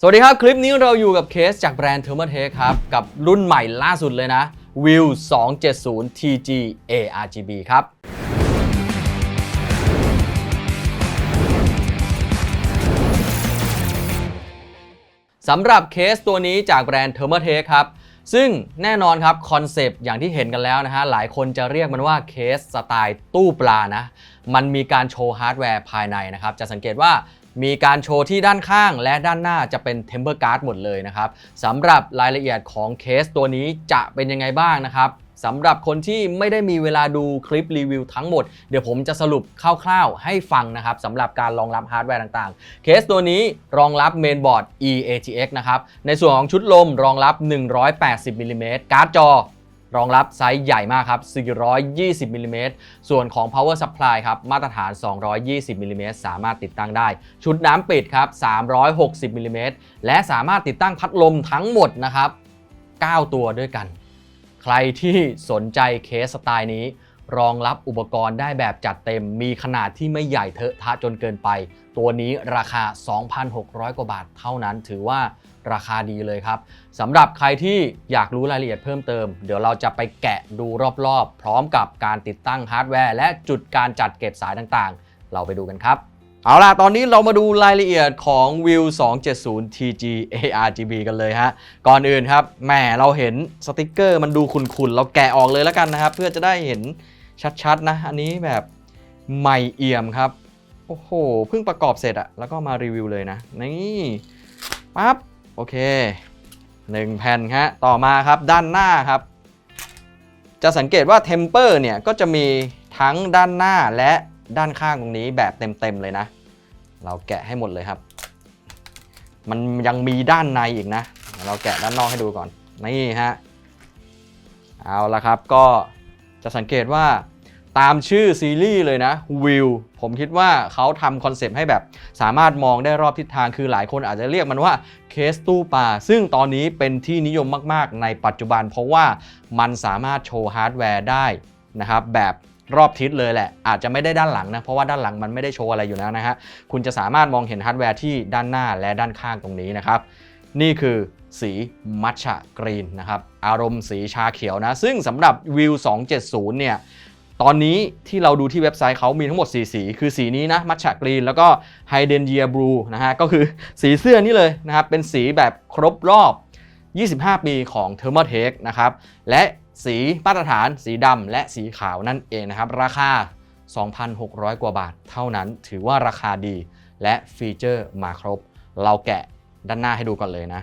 สวัสดีครับ คลิปนี้เราอยู่กับเคสจากแบรนด์ t h e r m a t e c h ครับ กับรุ่นใหม่ล่าสุดเลยนะ View 270 TG ARGB ครับ สำหรับเคสตัวนี้จากแบรนด์ t h e r m a t e c h ครับ ซึ่งแน่นอนครับ คอนเซปต์อย่างที่เห็นกันแล้วนะฮะ หลายคนจะเรียกมันว่าเคสสไตล์ตู้ปลานะ มันมีการโชว์ฮาร์ดแวร์ภายในนะครับ จะสังเกตว่า มีการโชว์ที่ด้านข้างและด้านหน้าจะเป็น Temper Guard หมดเลยนะครับสำหรับรายละเอียดของเคสตัวนี้จะเป็นยังไงบ้างนะครับสำหรับคนที่ไม่ได้มีเวลาดูคลิปรีวิวทั้งหมด เดี๋ยวผมจะสรุปคร่าวๆให้ฟังนะครับสำหรับการรองรับฮาร์ดแวร์ต่างๆ เคสตัวนี้รองรับเมนบอร์ด eATX นะครับ ในส่วนของชุดลมรองรับ 180มิลลิเมตรการ์ดจอ รองรับไซส์ใหญ่มากครับ 420มิลลิเมตรส่วนของ power supply ครับ มาตรฐาน 220มิลลิเมตรสามารถติดตั้งได้ ชุดน้ำปิดครับ 360มิลลิเมตรและสามารถติดตั้งพัดลมทั้งหมดนะครับ 9 ตัวด้วยกัน ใครที่สนใจเคสสไตล์นี้ รองรับอุปกรณ์ได้แบบจัดเต็ม มีขนาดที่ไม่ใหญ่เทอะทะจนเกินไป ตัวนี้ราคา 2,600 กว่าบาทเท่านั้น ถือว่าราคาดีเลยครับสำหรับใครที่อยากรู้รายละเอียดเพิ่มเติม เดี๋ยวเราจะไปแกะดูรอบๆ พร้อมกับการติดตั้งฮาร์ดแวร์ และจุดการจัดเก็บสายต่างๆ เราไปดูกันครับเอาล่ะ ตอนนี้เรามาดูรายละเอียดของ View 270 TG ARGB กันเลยฮะ ก่อนอื่นครับ แหม เราเห็นสติกเกอร์มันดูขุ่นๆ เราแกะออกเลยแล้วกันนะครับ เพื่อจะได้เห็น ชัดๆนะอันนี้แบบใหม่เอี่ยมครับ โอ้โหเพิ่งประกอบเสร็จอะแล้วก็มารีวิวเลยนะ นี่ปั๊บโอเค1แผ่นฮะต่อมาครับด้านหน้าครับ จะสังเกตว่าเทมเปอร์เนี่ยก็จะมีทั้งด้านหน้าและด้านข้างตรงนี้แบบเต็มๆเลยนะ เราแกะให้หมดเลยครับ มันยังมีด้านในอีกนะ เราแกะด้านนอกให้ดูก่อน นี่ฮะ เอาละครับก็ จะสังเกตว่าตามชื่อซีรีส์เลยนะวิวผมคิดว่าเขาทำคอนเซปต์ให้แบบสามารถมองได้รอบทิศทางคือหลายคนอาจจะเรียกมันว่าเคสตู้ปลาซึ่งตอนนี้เป็นที่นิยมมากๆ ในปัจจุบัน เพราะว่ามันสามารถโชว์ฮาร์ดแวร์ได้นะครับแบบรอบทิศเลยแหละ อาจจะไม่ได้ด้านหลังนะ เพราะว่าด้านหลังมันไม่ได้โชว์อะไรอยู่แล้วนะฮะคุณจะสามารถมองเห็นฮาร์ดแวร์ที่ด้านหน้าและด้านข้างตรงนี้นะครับนี่คือ สีมัชชะกรีนนะครับอารมณ์สีชาเขียวนะ ซึ่งสำหรับวิว 270 เนี่ยตอนนี้ที่เราดูที่เว็บไซต์เขามีทั้งหมด 4 สี คือสีนี้นะมัชชะกรีน แล้วก็ไฮเดนเยียบลูนะฮะก็คือสีเสื้อนี่เลยนะครับ เป็นสีแบบครบรอบ 25 ปีของ t h e r m a t e c h นะครับ และสีมาตรฐานสีดำและสีขาวนั่นเองนะครับ ราคา 2,600 กว่าบาทเท่านั้นถือว่าราคาดีและฟีเจอร์มาครบ เราแกะด้านหน้าให้ดูก่อนเลยนะ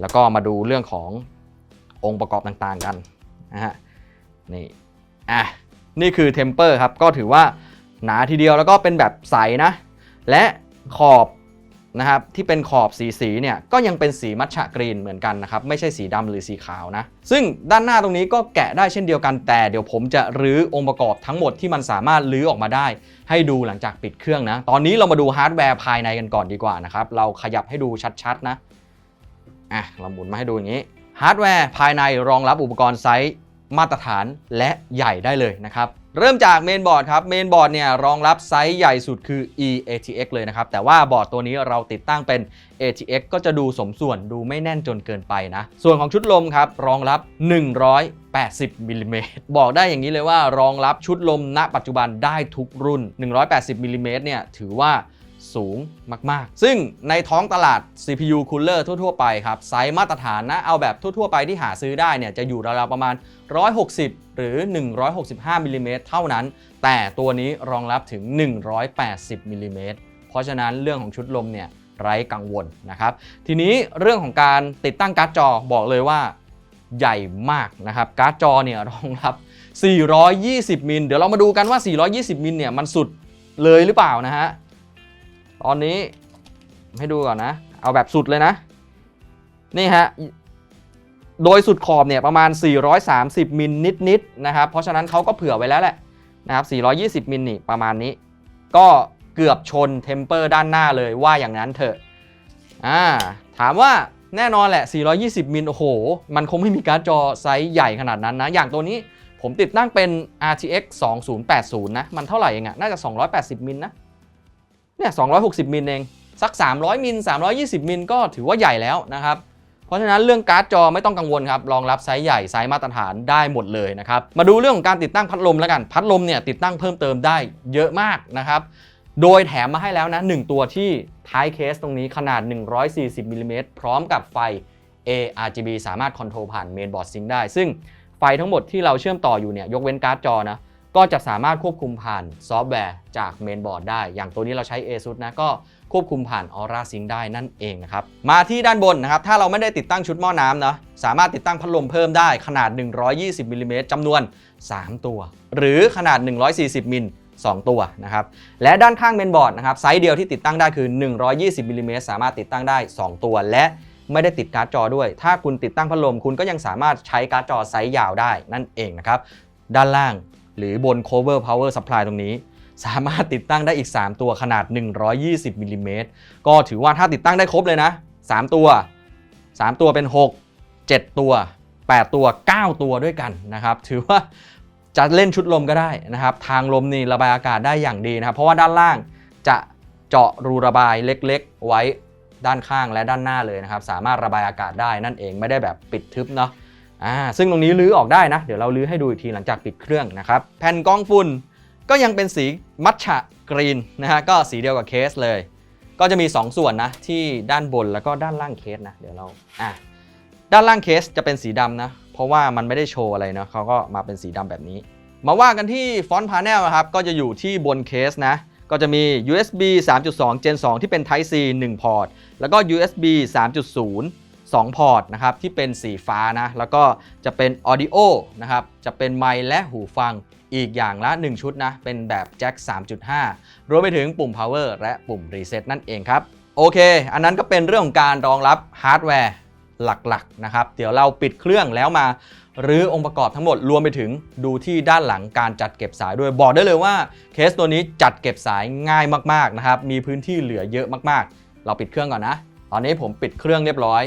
แล้วก็มาดูเรื่องขององค์ประกอบต่างๆกันนะฮะนี่อะนี่คือเทมเปอร์ครับก็ถือว่าหนาทีเดียวแล้วก็เป็นแบบใสนะ และขอบนะครับที่เป็นขอบสีสีเนี่ยก็ยังเป็นสีมัทฉะกรีนเหมือนกันนะครับไม่ใช่สีดำหรือสีขาวนะ ซึ่งด้านหน้าตรงนี้ก็แกะได้เช่นเดียวกันแต่เดี๋ยวผมจะรื้อองค์ประกอบทั้งหมดที่มันสามารถรื้อออกมาได้ ให้ดูหลังจากปิดเครื่องนะ ตอนนี้เรามาดูฮาร์ดแวร์ภายในกันก่อนดีกว่านะครับ เราขยับให้ดูชัดๆนะ อะเราหมุนมาให้ดูอย่างนี้ฮาร์ดแวร์ภายในรองรับอุปกรณ์ไซส์มาตรฐานและใหญ่ได้เลยนะครับ เริ่มจากเมนบอร์ดครับเมนบอร์ดเนี่ยรองรับไซส์ใหญ่สุดคือ eATX เลยนะครับ แต่ว่าบอร์ดตัวนี้เราติดตั้งเป็น ATX ก็จะดูสมส่วนดูไม่แน่นจนเกินไปนะ ส่วนของชุดลมครับ รองรับ 180มิลลิเมตรบอกได้อย่างนี้เลยว่ารองรับชุดลมณปัจจุบันได้ทุกรุ่น 180มิลลิเมตรเนี่ยถือว่า สูงมากๆ ซึ่งในท้องตลาด CPU cooler ทั่ว ๆ ไปครับ ไซส์มาตรฐานนะ เอาแบบทั่ว ๆ ไปที่หาซื้อได้เนี่ย จะอยู่ราวๆประมาณ 160 หรือ 165มิลลิเมตรเท่านั้น แต่ตัวนี้รองรับถึง 180มิลลิเมตรเพราะฉะนั้นเรื่องของชุดลมเนี่ยไร้กังวลนะครับ ทีนี้เรื่องของการติดตั้งการ์ดจอบอกเลยว่าใหญ่มากนะครับ การ์ดจอเนี่ยรองรับ 420 มิล เดี๋ยวเรามาดูกันว่า 420 มิลเนี่ยมันสุดเลยหรือเปล่านะฮะ ตอนนี้ให้ดูก่อนนะ เอาแบบสุดเลยนะ นี่ฮะ โดยสุดขอบเนี่ยประมาณ 430 มิลนิดๆนะครับ เพราะฉะนั้นเขาก็เผื่อไว้แล้วแหละนะครับ 420 มิลนี่ประมาณนี้ ก็เกือบชนเทมเปอร์ด้านหน้าเลยว่าอย่างนั้นเถอะอ่าถามว่าแน่นอนแหละ 420 มิล โอ้โห มันคงไม่มีการ์ดจอไซส์ใหญ่ขนาดนั้นนะ อย่างตัวนี้ผมติดตั้งเป็น RTX 2080 นะ มันเท่าไหร่เองอะน่าจะ 280 มิลนะ เนี่ย260 มิลเอง สัก 300 มิล 320 มิลก็ถือว่าใหญ่แล้วนะครับ เพราะฉะนั้นเรื่องการ์ดจอไม่ต้องกังวลครับ รองรับไซส์ใหญ่ ไซส์มาตรฐานได้หมดเลยนะครับ มาดูเรื่องของการติดตั้งพัดลมแล้วกัน พัดลมเนี่ยติดตั้งเพิ่มเติมได้เยอะมากนะครับ โดยแถมมาให้แล้วนะ 1 ตัวที่ท้ายเคสตรงนี้ขนาด 140มิลลิเมตรพร้อมกับไฟ ARGB สามารถคอนโทรลผ่านเมนบอร์ดซิงได้ ซึ่งไฟทั้งหมดที่เราเชื่อมต่ออยู่เนี่ยยกเว้นการ์ดจอนะ ก็จะสามารถควบคุมผ่านซอฟต์แวร์จากเมนบอร์ดได้ อย่างตัวนี้เราใช้ ASUS นะ ก็ควบคุมผ่าน Aura Sync ได้นั่นเองนะครับ มาที่ด้านบนนะครับ ถ้าเราไม่ได้ติดตั้งชุดหม้อน้ำนะ สามารถติดตั้งพัดลมเพิ่มได้ขนาด 120มิลลิเมตรจำนวน 3 ตัว หรือขนาด 140มิล2 ตัวนะครับ และด้านข้างเมนบอร์ดนะครับไซส์เดียวที่ติดตั้งได้คือ 120มิลลิเมตรสามารถติดตั้งได้ 2 ตัวและไม่ได้ติดการ์ดจอด้วย ถ้าคุณติดตั้งพัดลมคุณก็ยังสามารถใช้การ์ดจอไซส์ยาวได้นั่นเองนะครับ ด้านล่าง หรือบน cover power supply ตรงนี้ สามารถติดตั้งได้อีก 3 ตัวขนาด 120มิลลิเมตรก็ถือว่าถ้าติดตั้งได้ครบเลยนะ 3 ตัว 3 ตัวเป็น 6 7 ตัว 8 ตัว 9 ตัวด้วยกันนะครับ ถือว่าจะเล่นชุดลมก็ได้นะครับ ทางลมนี่ระบายอากาศได้อย่างดีนะครับ เพราะว่าด้านล่างจะเจาะรูระบายเล็กๆ ไว้ด้านข้างและด้านหน้าเลยนะครับ สามารถระบายอากาศได้นั่นเองไม่ได้แบบปิดทึบเนาะ อ่าซึ่งตรงนี้ลื้อออกได้นะ เดี๋ยวเราลื้อให้ดูอีกทีหลังจากปิดเครื่องนะครับ แผ่นกองฝุ่นก็ยังเป็นสีมัทฉะกรีนนะฮะก็สีเดียวกับเคสเลย ก็จะมี 2 ส่วนนะที่ด้านบนแล้วก็ด้านล่างเคสนะเดี๋ยวเราอะด้านล่างเคสจะเป็นสีดำนะเพราะว่ามันไม่ได้โชว์อะไรนะเขาก็มาเป็นสีดำแบบนี้ มาว่ากันที่ฟอนต์พาเนลครับก็จะอยู่ที่บนเคสนะก็จะมี USB 3.2 Gen 2 ที่เป็น Type C 1 พอร์ต แล้วก็ USB 3.0 2 พอร์ตนะครับที่เป็นสีฟ้านะแล้วก็จะเป็น Audio นะครับจะเป็นไมค์และหูฟังอีกอย่างละ 1 ชุดนะเป็นแบบแจ็ค3.5 รวมไปถึงปุ่ม Power และปุ่ม Reset นั่นเองครับ โอเค อันนั้นก็เป็นเรื่องของการรองรับฮาร์ดแวร์หลักๆนะครับ เดี๋ยวเราปิดเครื่องแล้วมาหรือองค์ประกอบทั้งหมดรวมไปถึงดูที่ด้านหลังการจัดเก็บสายด้วยบอกได้เลยว่าเคสตัวนี้จัดเก็บสายง่ายมากๆนะครับมีพื้นที่เหลือเยอะมากๆ เราปิดเครื่องก่อนนะ ตอนนี้ผมปิดเครื่องเรียบร้อย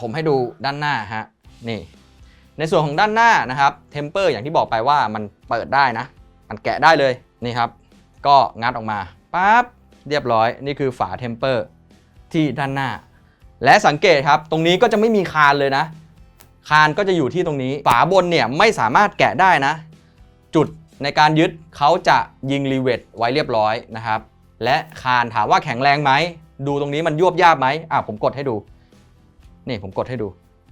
ผมให้ดูด้านหน้าฮะนี่ ในส่วนของด้านหน้านะครับเทมเปอร์อย่างที่บอกไปว่ามันเปิดได้นะ มันแกะได้เลยนี่ครับ ก็งัดออกมาปั๊บเรียบร้อยนี่คือฝาเทมเปอร์ที่ด้านหน้า และสังเกตครับ ตรงนี้ก็จะไม่มีคานเลยนะ คานก็จะอยู่ที่ตรงนี้ ฝาบนเนี่ยไม่สามารถแกะได้นะ จุดในการยึดเขาจะยิงรีเวทไว้เรียบร้อยนะครับ และคานถามว่าแข็งแรงไหม ดูตรงนี้มันยวบยาบไหมอะผมกดให้ดู นี่ผมกดให้ดู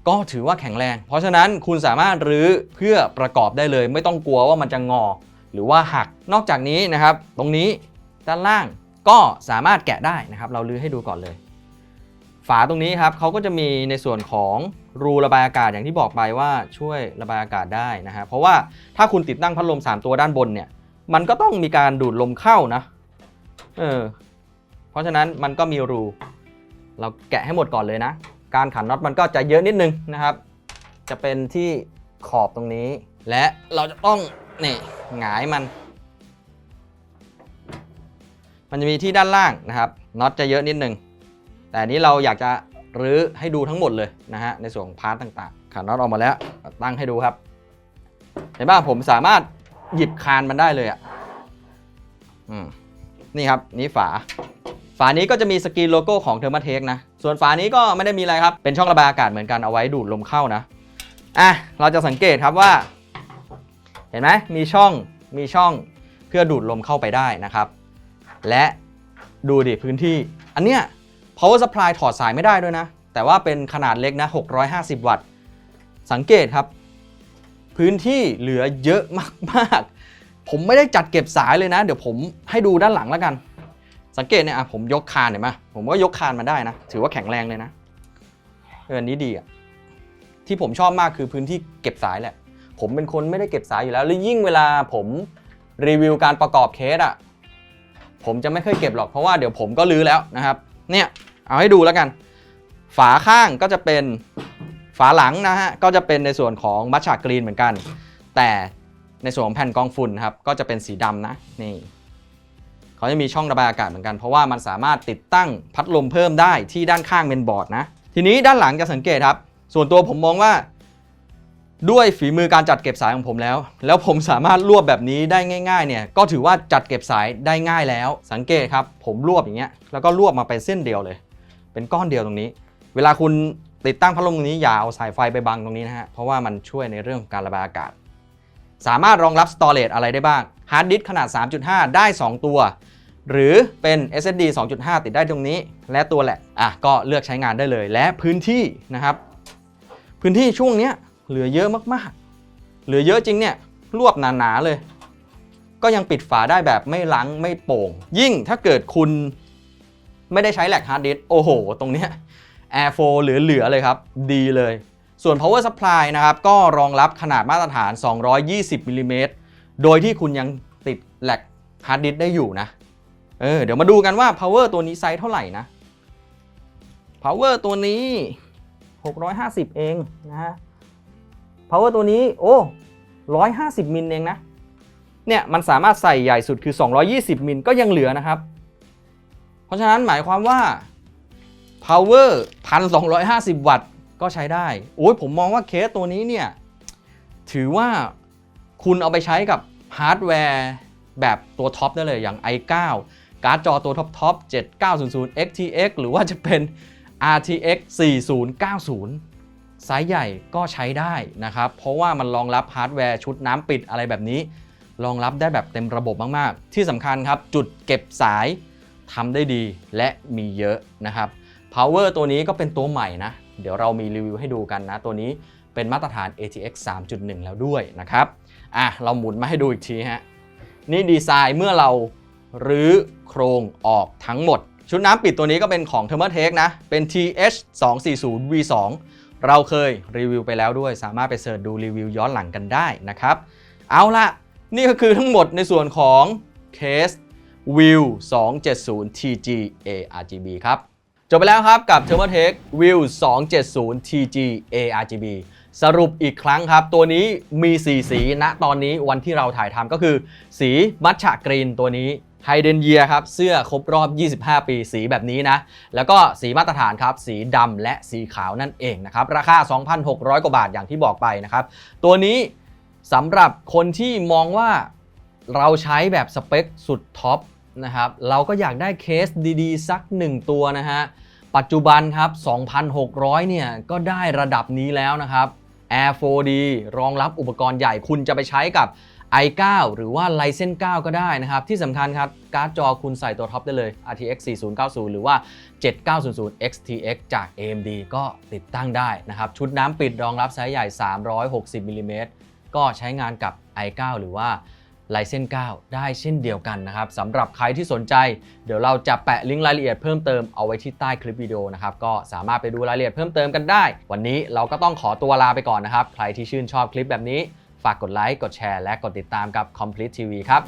ก็ถือว่าแข็งแรง เพราะฉะนั้นคุณสามารถรื้อเพื่อประกอบได้เลย ไม่ต้องกลัวว่ามันจะงอ หรือว่าหักนอกจากนี้นะครับ ตรงนี้ด้านล่างก็สามารถแกะได้นะครับ เราลื้อให้ดูก่อนเลย ฝาตรงนี้ครับเขาก็จะมีในส่วนของรูระบายอากาศอย่างที่บอกไปว่าช่วยระบายอากาศได้นะฮะเพราะว่าถ้าคุณติดตั้งพัดลม 3 ตัวด้านบนเนี่ย มันก็ต้องมีการดูดลมเข้านะเออเพราะฉะนั้นมันก็มีรู เราแกะให้หมดก่อนเลยนะ การขันน็อตมันก็จะเยอะนิดนึงนะครับ จะเป็นที่ขอบตรงนี้ และเราจะต้องนี่หงายมัน มันจะมีที่ด้านล่างนะครับน็อตจะเยอะนิดนึง แต่นี้เราอยากจะรื้อให้ดูทั้งหมดเลยนะฮะในส่วนของพาร์ทต่างๆขันน็อตออกมาแล้วตั้งให้ดูครับเห็นป่ะผมสามารถหยิบคานมันได้เลยอะนี่ครับนี่ฝา ฝานี้ก็จะมีสกรีนโลโก้ของเทอร์มาเทคนะ ส่วนฝานี้ก็ไม่ได้มีอะไรครับ เป็นช่องระบายอากาศเหมือนกันเอาไว้ดูดลมเข้านะ อะ เราจะสังเกตครับว่า เห็นไหมมีช่อง มีช่องเพื่อดูดลมเข้าไปได้นะครับ และดูดิพื้นที่ อันเนี้ย power supply ถอดสายไม่ได้ด้วยนะ แต่ว่าเป็นขนาดเล็กนะ 650 วัตต์ สังเกตครับ พื้นที่เหลือเยอะมากๆ ผมไม่ได้จัดเก็บสายเลยนะ เดี๋ยวผมให้ดูด้านหลังแล้วกัน สังเกตเนี่ยอะผมยกคานเห็นไหมผมก็ยกคานมาได้นะ ถือว่าแข็งแรงเลยนะเอออันนี้ดีอะที่ผมชอบมากคือพื้นที่เก็บสายแหละ ผมเป็นคนไม่ได้เก็บสายอยู่แล้ว แล้วยิ่งเวลาผมรีวิวการประกอบเคสอะผมจะไม่เคยเก็บหรอกเพราะว่าเดี๋ยวผมก็ลื้อแล้วนะครับ เนี่ยเอาให้ดูแล้วกัน ฝาข้างก็จะเป็นฝาหลังนะฮะก็จะเป็นในส่วนของมัชชากรีนเหมือนกัน แต่ในส่วนของแผ่นกองฝุ่นครับก็จะเป็นสีดำนะนี่ เขาจะมีช่องระบายอากาศเหมือนกันเพราะว่ามันสามารถติดตั้งพัดลมเพิ่มได้ที่ด้านข้างเมนบอร์ดนะ ทีนี้ด้านหลังจะสังเกตครับ ส่วนตัวผมมองว่า ด้วยฝีมือการจัดเก็บสายของผมแล้ว แล้วผมสามารถรวบแบบนี้ได้ง่าย ๆ เนี่ยก็ถือว่าจัดเก็บสายได้ง่ายแล้ว สังเกตครับ ผมรวบอย่างเงี้ยแล้วก็รวบมาเป็นเส้นเดียวเลย เป็นก้อนเดียวตรงนี้ เวลาคุณติดตั้งพัดลมตรงนี้อย่าเอาสายไฟไปบังตรงนี้นะฮะเพราะว่ามันช่วยในเรื่องของการระบายอากาศสามารถรองรับ storage อะไรได้บ้างฮาร์ดดิสขนาด 3.5 ได้ 2 ตัว หรือเป็น SSD 2.5 ติดได้ตรงนี้ และตัวแหละอะก็เลือกใช้งานได้เลย และพื้นที่นะครับ พื้นที่ช่วงเนี้ยเหลือเยอะมากๆ เหลือเยอะจริงเนี่ยรวบหนาๆเลย ก็ยังปิดฝาได้แบบไม่ลังไม่โป่ง ยิ่งถ้าเกิดคุณไม่ได้ใช้แหลกฮาร์ดดิสก์โอ้โห ตรงเนี้ย Air4 เหลือๆเลยครับ ดีเลย ส่วน power supply นะครับ ก็รองรับขนาดมาตรฐาน 220มิลลิเมตรโดยที่คุณยังติดแหลกฮาร์ดดิสก์ได้อยู่นะ เออเดี๋ยวมาดูกันว่า power ตัวนี้ไซส์เท่าไหร่นะ power ตัวนี้ 650 เองนะฮะ power ตัวนี้โอ้150 มิลเองนะ เนี่ยมันสามารถใส่ใหญ่สุดคือ 220 มิลก็ยังเหลือนะครับ เพราะฉะนั้นหมายความว่า power 1,250 วัตต์ก็ใช้ได้ โอ้ยผมมองว่าเคสตัวนี้เนี่ย ถือว่าคุณเอาไปใช้กับฮาร์ดแวร์แบบตัวท็อปได้เลยอย่าง i9 การ์ดจอตัวท็อปท็อป7900 XTX หรือว่าจะเป็น RTX 4090 ไซส์ใหญ่ก็ใช้ได้นะครับ เพราะว่ามันรองรับฮาร์ดแวร์ชุดน้ำปิดอะไรแบบนี้ รองรับได้แบบเต็มระบบมากๆ ที่สำคัญครับ จุดเก็บสายทำได้ดีและมีเยอะนะครับ power ตัวนี้ก็เป็นตัวใหม่นะ เดี๋ยวเรามีรีวิวให้ดูกันนะ ตัวนี้เป็นมาตรฐาน ATX 3.1 แล้วด้วยนะครับ อะ เราหมุนมาให้ดูอีกทีฮะ นี่ดีไซน์เมื่อเรา รื้อโครงออกทั้งหมด ชุดน้ำปิดตัวนี้ก็เป็นของ Thermaltake นะ เป็น TH 2 4 0 V2 เราเคยรีวิวไปแล้วด้วย สามารถไปเสิร์ชดูรีวิวย้อนหลังกันได้นะครับ เอาละนี่ก็คือทั้งหมดในส่วนของเคส View 270 TG ARGB ครับ จบไปแล้วครับกับ Thermaltake View 270 TG ARGB สรุปอีกครั้งครับ ตัวนี้มี 4 สีณตอนนี้วันที่เราถ่ายทำก็คือ สีมัทฉะกรีนตัวนี้ ไฮเดนเยียครับ เสื้อครบรอบ 25 ปีสีแบบนี้นะ แล้วก็สีมาตรฐานครับ สีดำและสีขาวนั่นเองนะครับ ราคา 2,600 กว่าบาทอย่างที่บอกไปนะครับ ตัวนี้สำหรับคนที่มองว่าเราใช้แบบสเปคสุดท็อปนะครับ เราก็อยากได้เคสดีๆ สัก 1 ตัวนะฮะ ปัจจุบันครับ 2,600 เนี่ย ก็ได้ระดับนี้แล้วนะครับ Air 4D รองรับอุปกรณ์ใหญ่คุณจะไปใช้กับ i9 หรือว่า Ryzen 9 ก็ได้นะครับ ที่สำคัญครับ การ์ดจอคุณใส่ตัวท็อปได้เลย RTX 4090 หรือว่า 7900 XTX จาก AMD ก็ติดตั้งได้นะครับ ชุดน้ำปิดรองรับไซส์ใหญ่ 360มิลลิเมตรก็ใช้งานกับ i9 หรือว่า Ryzen 9 ได้เช่นเดียวกันนะครับสำหรับใครที่สนใจ เดี๋ยวเราจะแปะลิงก์รายละเอียดเพิ่มเติมเอาไว้ที่ใต้คลิปวิดีโอนะครับ ก็สามารถไปดูรายละเอียดเพิ่มเติมกันได้ วันนี้เราก็ต้องขอตัวลาไปก่อนนะครับ ใครที่ชื่นชอบคลิปแบบนี้ ฝากกดไลค์ กดแชร์ และกดติดตามกับ Complete TV ครับ